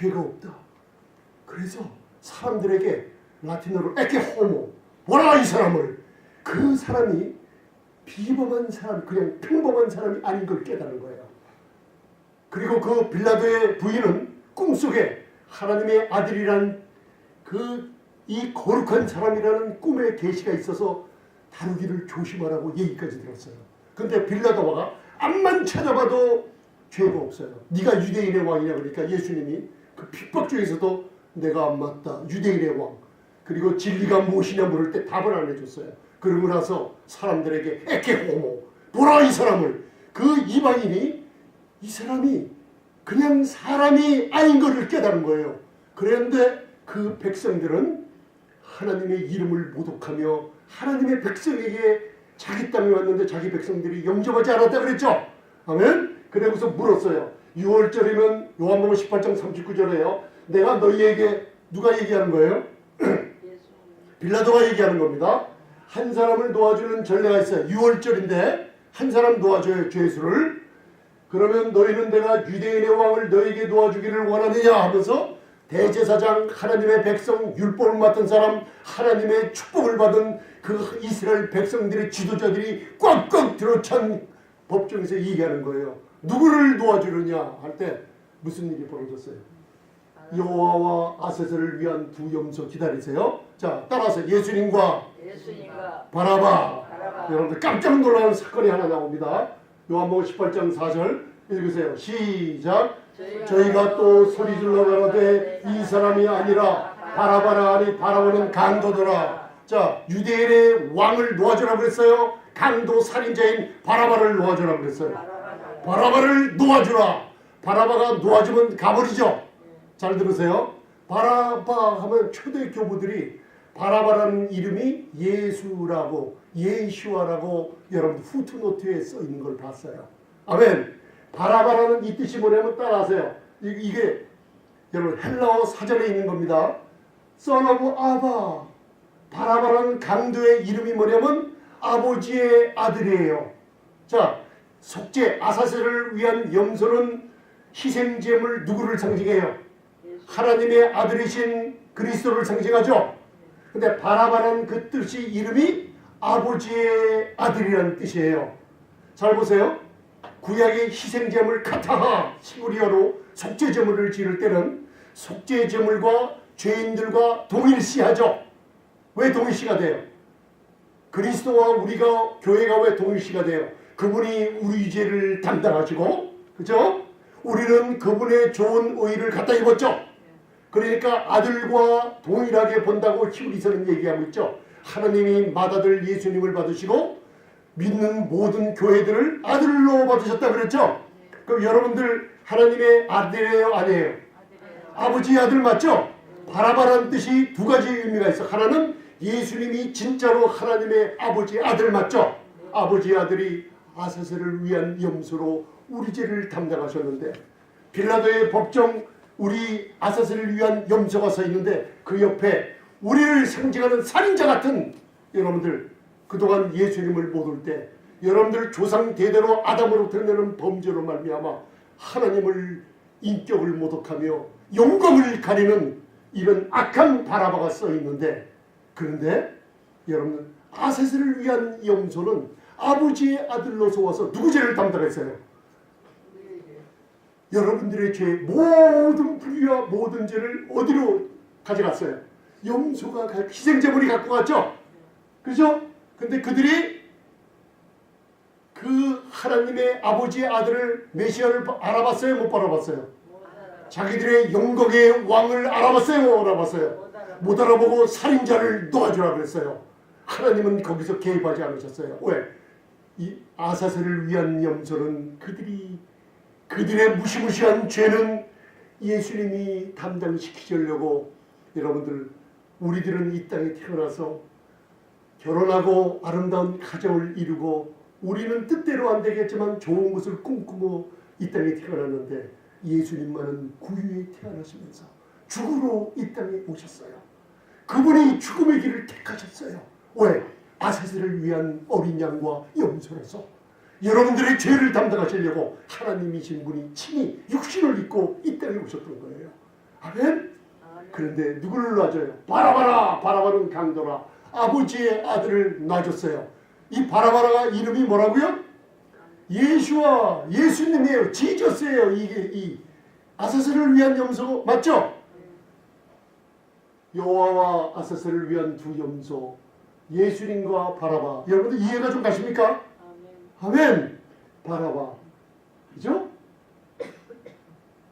죄가 없다. 그래서 사람들에게 라틴어로 에케 호모 뭐라 이 사람을 그 사람이 비범한 사람 그냥 평범한 사람이 아닌 걸 깨달은 거예요. 그리고 그 빌라도의 부인은 꿈속에 하나님의 아들이란 그 이 거룩한 사람이라는 꿈의 계시가 있어서 다루기를 조심하라고 얘기까지 들었어요. 근데 빌라도가 앞만 찾아봐도 죄가 없어요. 네가 유대인의 왕이냐 그러니까 예수님이 그 핍박 중에서도 내가 안 맞다. 유대인의 왕. 그리고 진리가 무엇이냐 물을 때 답을 안 해줬어요. 그러고 나서 사람들에게 에케 호모 보라 이 사람을 그 이방인이 이 사람이 그냥 사람이 아닌 것을 깨달은 거예요. 그런데 그 백성들은 하나님의 이름을 모독하며 하나님의 백성에게 자기 땅에 왔는데 자기 백성들이 영접하지 않았다 그랬죠. 아멘. 그래서 물었어요. 6월절이면 요한복음 18장 39절에요. 내가 너희에게 누가 얘기하는 거예요? 빌라도가 얘기하는 겁니다. 한 사람을 도와주는 전례가 있어요. 6월절인데 한 사람 도와줘요. 죄수를. 그러면 너희는 내가 유대인의 왕을 너에게 도와주기를 원하느냐 하면서 대제사장 하나님의 백성 율법을 맡은 사람 하나님의 축복을 받은 그 이스라엘 백성들의 지도자들이 꽉꽉 들어찬 법정에서 얘기하는 거예요. 누구를 도와주느냐 할 때 무슨 일이 벌어졌어요? 여호와와 아세스를 위한 두 염소 기다리세요. 자 따라서 예수님과 예수님과 바라바 바라바. 여러분들 깜짝 놀라는 사건이 하나 나옵니다. 요한복음 18장 4절 읽으세요. 시작. 저희가 또 소리 질러 가로되 이 사람이 아니라 바라바라 하니 바라보는 강도더라. 자 유대인의 왕을 놓아주라 그랬어요. 강도 살인자인 바라바를 놓아주라 그랬어요. 바라바를 놓아주라. 바라바가 놓아주면 가버리죠. 잘 들으세요. 바라바 하면 초대 교부들이 바라바라는 이름이 예수라고 예슈아라고 여러분 후트노트에 써 있는 걸 봤어요. 아멘. 바라바라는 이 뜻이 뭐냐면 따라하세요. 이- 이게 여러분 헬라어 사전에 있는 겁니다. Of 아바. 바라바라는 강도의 이름이 뭐냐면 아버지의 아들이에요. 자, 속죄 아사셀을 위한 염소는 희생제물 누구를 상징해요? 하나님의 아들이신 그리스도를 상징하죠. 근데 바라바라는 그 뜻이 이름이 아버지의 아들이라는 뜻이에요. 잘 보세요. 구약의 희생제물 카타하 히브리어로 속죄제물을 지를 때는 속죄제물과 죄인들과 동일시하죠. 왜 동일시가 돼요? 그리스도와 우리가 교회가 왜 동일시가 돼요? 그분이 우리 죄를 담당하시고 그죠? 우리는 그분의 좋은 의를 갖다 입었죠. 그러니까 아들과 동일하게 본다고 히브리서는 얘기하고 있죠. 하나님이 맏아들 예수님을 받으시고 믿는 모든 교회들을 아들로 받으셨다 그랬죠. 그럼 여러분들 하나님의 아들이에요, 아니에요? 아버지 아들 맞죠? 바라바라는 뜻이 두 가지 의미가 있어. 하나는 예수님이 진짜로 하나님의 아버지 아들 맞죠? 아버지 아들이 아사세를 위한 염소로 우리 죄를 담당하셨는데 빌라도의 법정 우리 아사세를 위한 염소가 서 있는데 그 옆에 우리를 상징하는 살인자 같은 여러분들 그동안 예수님을 못 올 때 여러분들 조상 대대로 아담으로 드러내는 범죄로 말미암아 하나님을 인격을 모독하며 영광을 가리는 이런 악한 바라바가 써 있는데 그런데 여러분 아세스를 위한 염소는 아버지의 아들로서 와서 누구 죄를 담당했어요? 여러분들의 죄 모든 불의와 모든 죄를 어디로 가져갔어요? 염소가 가- 희생제물이 갖고 갔죠? 그죠? 근데 그들이 그 하나님의 아버지의 아들을 메시아를 알아봤어요? 못 알아봤어요? 자기들의 영광의 왕을 알아봤어요? 못 알아봤어요? 못 알아보고 살인자를 놓아주라 그랬어요. 하나님은 거기서 개입하지 않으셨어요. 왜? 이 아사세를 위한 염소는 그들이 그들의 무시무시한 죄는 예수님이 담당시키려고 여러분들 우리들은 이 땅에 태어나서 결혼하고 아름다운 가정을 이루고 우리는 뜻대로 안 되겠지만 좋은 것을 꿈꾸고 이 땅에 태어났는데 예수님만은 구유에 태어나시면서 죽으러 이 땅에 오셨어요. 그분이 죽음의 길을 택하셨어요. 왜? 아사세를 위한 어린 양과 염소로서 여러분들의 죄를 담당하시려고 하나님이신 분이 친히 육신을 입고 이 땅에 오셨던 거예요. 아멘. 그런데 누구를 놔줘요? 바라바라 바라바는 강도라 아버지의 아들을 놔줬어요. 이 바라바라가 이름이 뭐라고요? 예수와 예수님이에요. 지저스예요. 이게 이 아사스를 위한 염소 맞죠? 여호와와 아사스를 위한 두 염소 예수님과 바라바 여러분들 이해가 좀 가십니까? 아멘 바라바 그죠?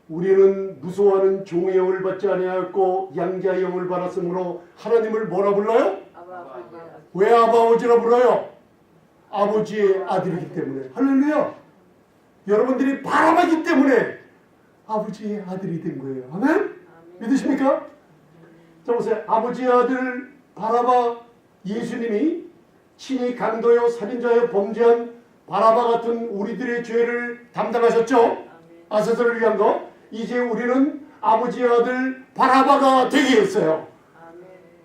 우리는 무서워하는 종의 영을 받지 아니하였고 양자의 영을 받았으므로 하나님을 뭐라 불러요? 왜 아버지라 불러요? 아버지의 아들이기 때문에 할렐루야 여러분들이 바라바기 때문에 아버지의 아들이 된 거예요 아멘? 믿으십니까? 자 보세요 아버지의 아들 바라바 예수님이 친히 강도요 살인자요 범죄한 바라바 같은 우리들의 죄를 담당하셨죠? 아사스를 위한 거? 이제 우리는 아버지의 아들 바라바가 되게 했어요.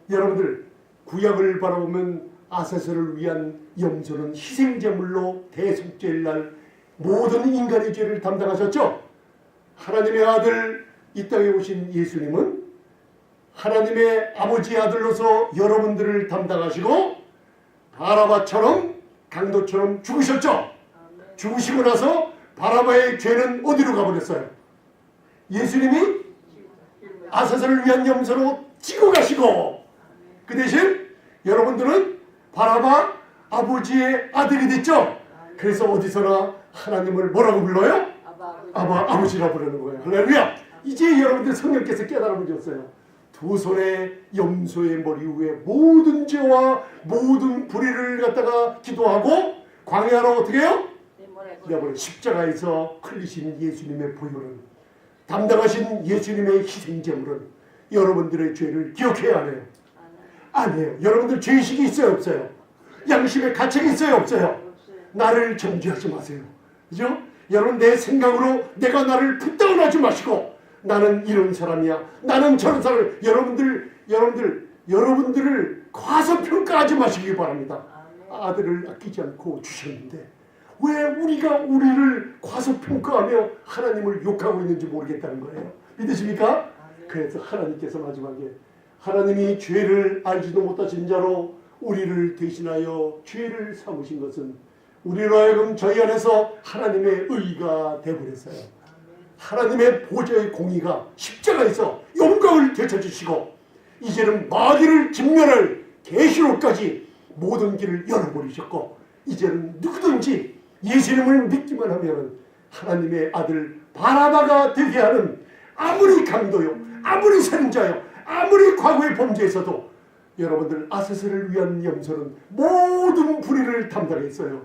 여러분들 구약을 바라보면 아사스를 위한 염소는 희생제물로 대속죄일 날 모든 인간의 죄를 담당하셨죠. 하나님의 아들 이 땅에 오신 예수님은 하나님의 아버지의 아들로서 여러분들을 담당하시고 바라바처럼 강도처럼 죽으셨죠. 죽으시고 나서 바라바의 죄는 어디로 가버렸어요? 예수님이 아사스를 위한 염소로 지고 가시고 그 대신 여러분들은 바라바 아버지의 아들이 됐죠. 그래서 어디서나 하나님을 뭐라고 불러요? 아바 아버지라 부르는 거예요. 할렐루야. 이제 여러분들 성령께서 깨달아 보셨어요. 두 손에 염소의 머리 위에 모든 죄와 모든 불의를 갖다가 기도하고 광야로 어떻게 해요? 여러분 십자가에서 흘리신 예수님의 보혈은 담당하신 예수님의 희생제물은 여러분들의 죄를 기억해야 하네요. 아니에요. 여러분들 죄의식이 있어요 없어요? 양심의 가책이 있어요 없어요? 나를 정죄하지 마세요. 그죠? 여러분 내 생각으로 내가 나를 붙다운하지 마시고 나는 이런 사람이야. 나는 저런 사람. 여러분들 여러분들 여러분들을 과소평가하지 마시기 바랍니다. 아들을 아끼지 않고 주셨는데 왜 우리가 우리를 과소평가하며 하나님을 욕하고 있는지 모르겠다는 거예요. 믿으십니까? 그래서 하나님께서 마지막에 하나님이 죄를 알지도 못하신 자로 우리를 대신하여 죄를 삼으신 것은 우리로 하여금 저희 안에서 하나님의 의가 되버렸어요. 하나님의 보좌의 공의가 십자가에서 영광을 되찾으시고 이제는 마귀를 진멸할 계시로까지 모든 길을 열어버리셨고 이제는 누구든지 예수님을 믿기만 하면 하나님의 아들 바라바가 되게 하는 아무리 강도요 아무리 살인자요 아무리 과거의 범죄에서도 여러분들 아세스를 위한 염소는 모든 불의를 담당했어요.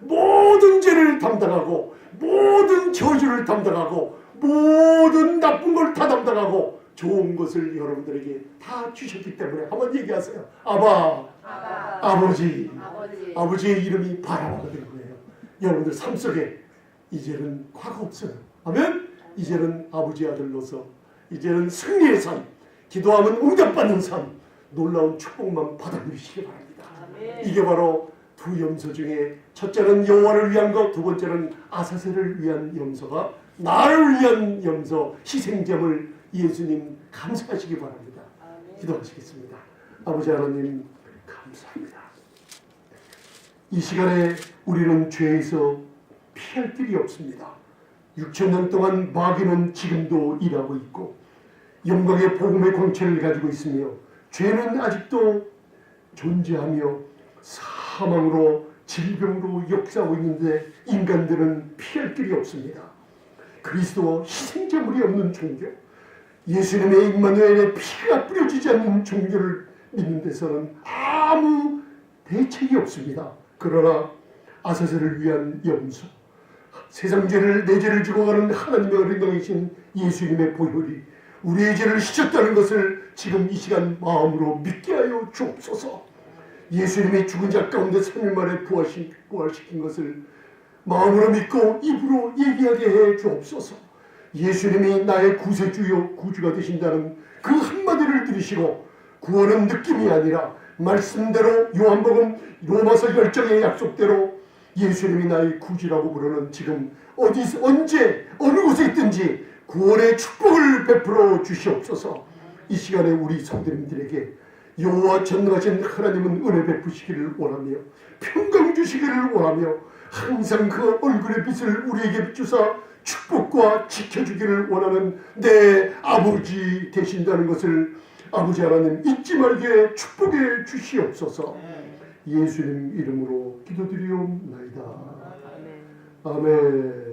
모든 죄를 담당하고 모든 저주를 담당하고 모든 나쁜 걸 다 담당하고 좋은 것을 여러분들에게 다 주셨기 때문에 한번 얘기하세요. 아바, 아버지, 아버지. 아버지의 이름이 바라바가 된 거예요. 여러분들 삶 속에 이제는 과거 없어요. 아멘? 이제는 아버지 아들로서 이제는 승리의 삶, 기도하면 응답받는 삶, 놀라운 축복만 받아들이시기 바랍니다. 아멘. 이게 바로 두 염소 중에 첫째는 여호와를 위한 것, 두 번째는 아사세를 위한 염소가 나를 위한 염소 희생점을 예수님 감사하시기 바랍니다. 기도하시겠습니다. 아버지 하나님 감사합니다. 이 시간에 우리는 죄에서 피할 길이 없습니다. 6천 년 동안 마귀는 지금도 일하고 있고 영광의 복음의 광채를 가지고 있으며 죄는 아직도 존재하며 사 망으로 질병으로 역사하고 있는데 인간들은 피할 길이 없습니다. 그리스도 희생제물이 없는 종교, 예수님의 임마누엘의 피가 뿌려지지 않는 종교를 믿는 데서는 아무 대책이 없습니다. 그러나 아사세를 위한 염소, 세상 죄를 내 죄를 지고 가는 하나님의 어린 왕이신 예수님의 보혈이 우리의 죄를 씻었다는 것을 지금 이 시간 마음으로 믿게 하여 주옵소서. 예수님이 죽은 자 가운데 3일 만에 부활시, 부활시킨 것을 마음으로 믿고 입으로 얘기하게 해 주옵소서. 예수님이 나의 구세주요 구주가 되신다는 그 한마디를 들으시고 구원은 느낌이 아니라 말씀대로 요한복음 로마서 열정의 약속대로 예수님이 나의 구주라고 부르는 지금 어디 언제 어느 곳에 있든지 구원의 축복을 베풀어 주시옵소서. 이 시간에 우리 성도님들에게 여호와 전능하신 하나님은 은혜 베푸시기를 원하며 평강 주시기를 원하며 항상 그 얼굴의 빛을 우리에게 비추사 축복과 지켜주기를 원하는 내 아버지 되신다는 것을 아버지 하나님 잊지 말게 축복해 주시옵소서. 예수님 이름으로 기도드리옵나이다. 아멘.